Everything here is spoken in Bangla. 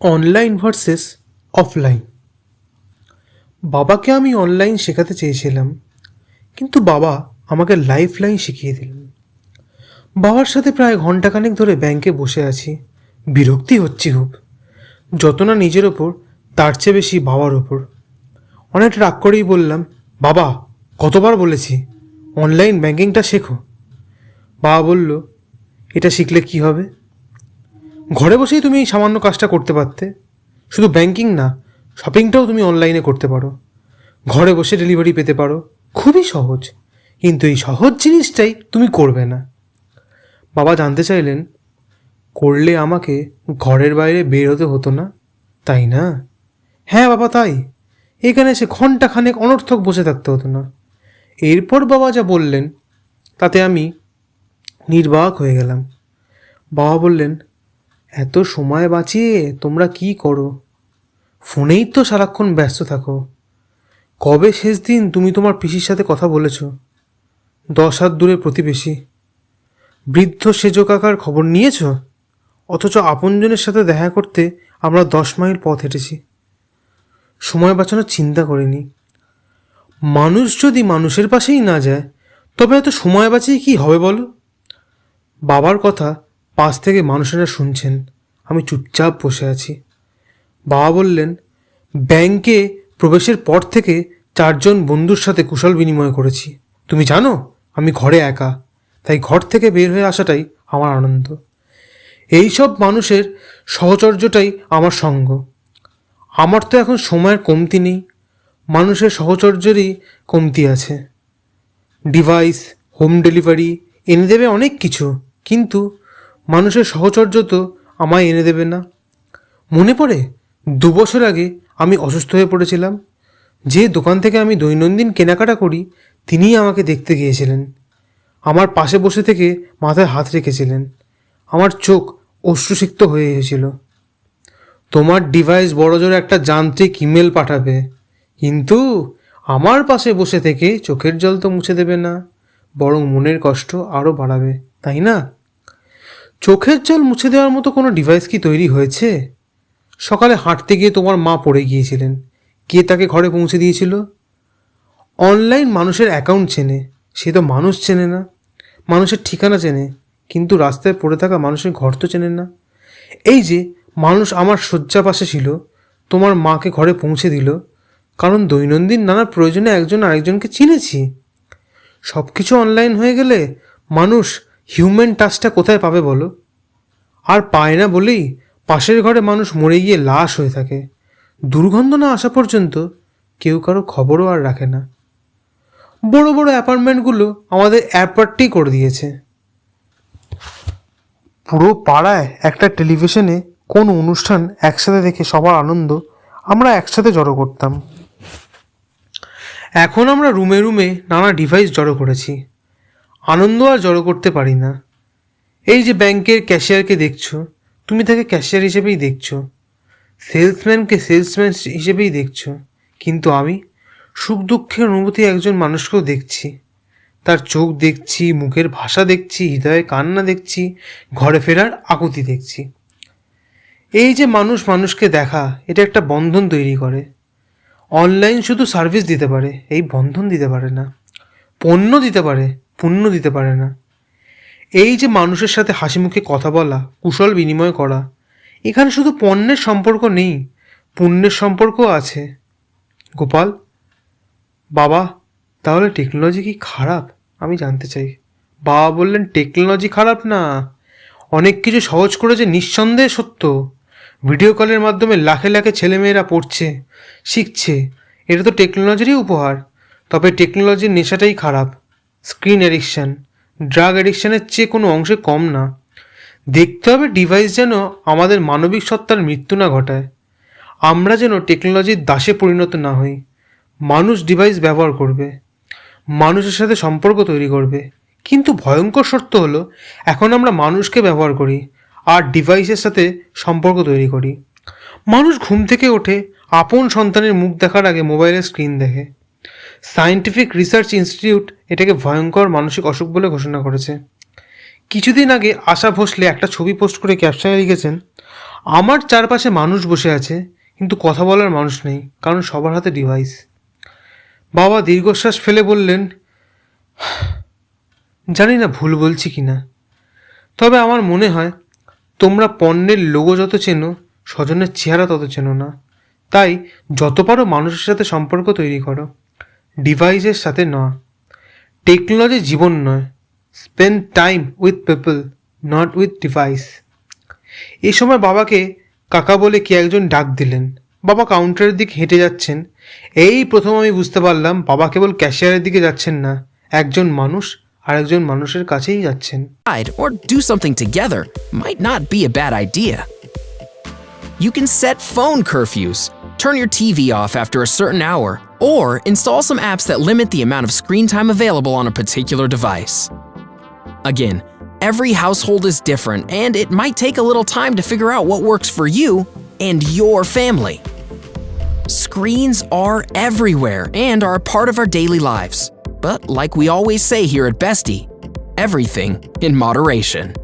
অনলাইন ভার্সেস অফলাইন বাবাকে আমি অনলাইন শেখাতে চেয়েছিলাম, কিন্তু বাবা আমাকে লাইফ লাইন শিখিয়ে দিলেন বাবার সাথে প্রায় ঘন্টাখানেক ধরে ব্যাংকে বসে আছি। বিরক্তি হচ্ছে খুব। যত না নিজের ওপর, তার চেয়ে বেশি বাবার ওপর। অনেক রাগ করেই বললাম, বাবা, কতবার বলেছি অনলাইন ব্যাংকিংটা শেখো। বাবা বলল, এটা শিখলে কি হবে? ঘরে বসেই তুমি এই সামান্য কাজটা করতে পারতে। শুধু ব্যাংকিং না শপিংটাও তুমি অনলাইনে করতে পারো। ঘরে বসে ডেলিভারি পেতে পারো। খুবই সহজ। কিন্তু এই সহজ জিনিসটাই তুমি করবে না। বাবা জানতে চাইলেন, করলে আমাকে ঘরের বাইরে বের হতে হতো না? তাই না? হ্যাঁ বাবা, তাই। এখানে এসে ঘন্টাখানেক অনর্থক বসে থাকতে হতো না। এরপর বাবা যা বললেন, তাতে আমি নির্বাক হয়ে গেলাম। বাবা বললেন এত সময় বাঁচিয়ে তোমরা কি করো? ফোনেই তো সারাক্ষণ ব্যস্ত থাকো। কবে শেষ দিন তুমি তোমার পিসির সাথে কথা বলেছ? দশ হাত দূরে প্রতিবেশী। বৃদ্ধ সেজ কাকার খবর নিয়েছ? অথচ আপনজনের সাথে দেখা করতে আমরা দশ মাইল পথ হেঁটেছি। সময় বাঁচানোর চিন্তা করিনি। মানুষ যদি মানুষের পাশেই না যায়, তবে এত সময় বাঁচিয়ে কি হবে বলো? বাবার কথা পাশ থেকে মানুষেরা শুনছেন, আমি চুপচাপ বসে আছি। বাবা বললেন, ব্যাংকে প্রবেশের পর থেকে চারজন বন্ধুর সাথে কুশল বিনিময় করেছি। তুমি জানো, আমি ঘরে একা, তাই ঘর থেকে বের হয়ে আসাটাই আমার আনন্দ। এই সব মানুষের সহচর্যটাই আমার সঙ্গ। আমার তো এখন সময়ের কমতি নেই, মানুষের সহচর্যেরই কমতি আছে। ডিভাইস, হোম ডেলিভারি, এনে দেবে অনেক কিছু, কিন্তু মানুষের সহচর্য তো আমায় এনে দেবে না। মনে পড়ে, দু বছর আগে আমি অসুস্থ হয়ে পড়েছিলাম। যে দোকান থেকে আমি দৈনন্দিন কেনাকাটা করি, তিনিই আমাকে দেখতে গিয়েছিলেন। আমার পাশে বসে থেকে মাথায় হাত রেখেছিলেন। আমার চোখ অশ্রুসিক্ত হয়ে এসেছিল। তোমার ডিভাইস বড় জোর একটা যান্ত্রিক ইমেল পাঠাবে। কিন্তু আমার পাশে বসে থেকে চোখের জল তো মুছে দেবে না, বরং মনের কষ্ট আরও বাড়াবে, তাই না? চোখের জল মুছে দেওয়ার মতো কোনো ডিভাইস কি তৈরি হয়েছে? সকালে হাঁটতে গিয়ে তোমার মা পড়ে গিয়েছিলেন। কে তাকে ঘরে পৌঁছে দিয়েছিল? অনলাইন মানুষের অ্যাকাউন্ট চেনে। সে তো মানুষ চেনে না। মানুষের ঠিকানা চেনে। কিন্তু রাস্তায় পড়ে থাকা মানুষের ঘর তো চেনে না। এই যে, মানুষ আমার শয্যা পাশে ছিল, তোমার মাকে ঘরে পৌঁছে দিল। কারণ দৈনন্দিন নানা প্রয়োজনে একজন আরেকজনকে চিনেছি। সব কিছু অনলাইন হয়ে গেলে মানুষ হিউম্যান টাচটা কোথায় পাবে বলো? আর পায় না বলেই পাশের ঘরে মানুষ মরে গিয়ে লাশ হয়ে থাকে। দুর্গন্ধ না আসা পর্যন্ত কেউ কারও খবরও আর রাখে না। বড় বড় অ্যাপার্টমেন্টগুলো আমাদের অ্যাপার্টই করে দিয়েছে। পুরো পাড়ায় একটা টেলিভিশনে কোন অনুষ্ঠান একসাথে দেখে সবার আনন্দ আমরা একসাথে জড়ো করতাম। এখন আমরা রুমে রুমে নানা ডিভাইস জড়ো করেছি। আনন্দ আর জড়ো করতে পারি না। এই যে ব্যাংকের ক্যাশিয়ারকে দেখছ, তুমি তাকে ক্যাশিয়ার হিসেবেই দেখছ। সেলসম্যানকে সেলসম্যান হিসেবেই দেখছ। কিন্তু আমি সুখ দুঃখের অনুভূতি একজন মানুষকেও দেখছি। তার চোখ দেখছি, মুখের ভাষা দেখছি, হৃদয়ে কান্না দেখছি, ঘরে ফেরার আকুতি দেখছি। এই যে মানুষ মানুষকে দেখা, এটা একটা বন্ধন তৈরি করে। অনলাইন শুধু সার্ভিস দিতে পারে, এই বন্ধন দিতে পারে না। পণ্য দিতে পারে পুণ্য দিতে পারে না। এই যে মানুষের সাথে হাসি মুখে কথা বলা, কুশল বিনিময় করা, এখানে শুধু পণ্যের সম্পর্ক নেই, পুণ্যের সম্পর্ক আছে। গোপাল, বাবা, তাহলে টেকনোলজি কি খারাপ? আমি জানতে চাই। বাবা বললেন টেকনোলজি খারাপ না। অনেক কিছু সহজ করেছে নিঃসন্দেহে সত্য। ভিডিও কলের মাধ্যমে লাখে লাখে ছেলেমেয়েরা পড়ছে, শিখছে। এটা তো টেকনোলজিরই উপহার। তবে টেকনোলজির নেশাটাই খারাপ। স্ক্রিন অ্যাডিকশান ড্রাগ অ্যাডিকশানের চেয়ে কোনো অংশে কম না। দেখতে হবে ডিভাইস যেন আমাদের মানবিক সত্তার মৃত্যু না ঘটায়। আমরা যেন টেকনোলজির দাসে পরিণত না হই। মানুষ ডিভাইস ব্যবহার করবে। মানুষের সাথে সম্পর্ক তৈরি করবে। কিন্তু ভয়ঙ্কর শর্ত হলো, এখন আমরা মানুষকে ব্যবহার করি আর ডিভাইসের সাথে সম্পর্ক তৈরি করি। মানুষ ঘুম থেকে ওঠে, আপন সন্তানের মুখ দেখার আগে মোবাইলের স্ক্রিন দেখে। সায়েন্টিফিক রিসার্চ ইনস্টিটিউট এটাকে ভয়ঙ্কর মানসিক অসুখ বলে ঘোষণা করেছে। কিছুদিন আগে আশা ভোসলে একটা ছবি পোস্ট করে ক্যাপশনে লিখেছেন, আমার চারপাশে মানুষ বসে আছে, কিন্তু কথা বলার মানুষ নেই, কারণ সবার হাতে ডিভাইস বাবা দীর্ঘশ্বাস ফেলে বললেন, জানি না ভুল বলছি কি না। তবে আমার মনে হয়, তোমরা পণ্যের লোগো যত চেনো, স্বজনের চেহারা তত চেনো না। তাই যত পারো মানুষের সাথে সম্পর্ক তৈরি করো। ডিভাইসের সাথে না টেকনোলজি জীবন নয়। Spend time with people not with device. এই সময় বাবাকে কাকা বলে কে একজন ডাক দিলেন। বাবা কাউন্টারের দিকে হেঁটে যাচ্ছেন। এই প্রথম আমি বুঝতে পারলাম বাবা কেবল ক্যাশিয়ারের দিকে যাচ্ছেন না একজন মানুষ আর একজন মানুষের কাছেই যাচ্ছেন। Or do something together might not be a bad idea. You can set phone curfews, turn your TV off after a certain hour, or install some apps that limit the amount of screen time available on a particular device. Again, every household is different, and it might take a little time to figure out what works for you and your family. Screens are everywhere and are a part of our daily lives. But like we always say here at Bestie, everything in moderation.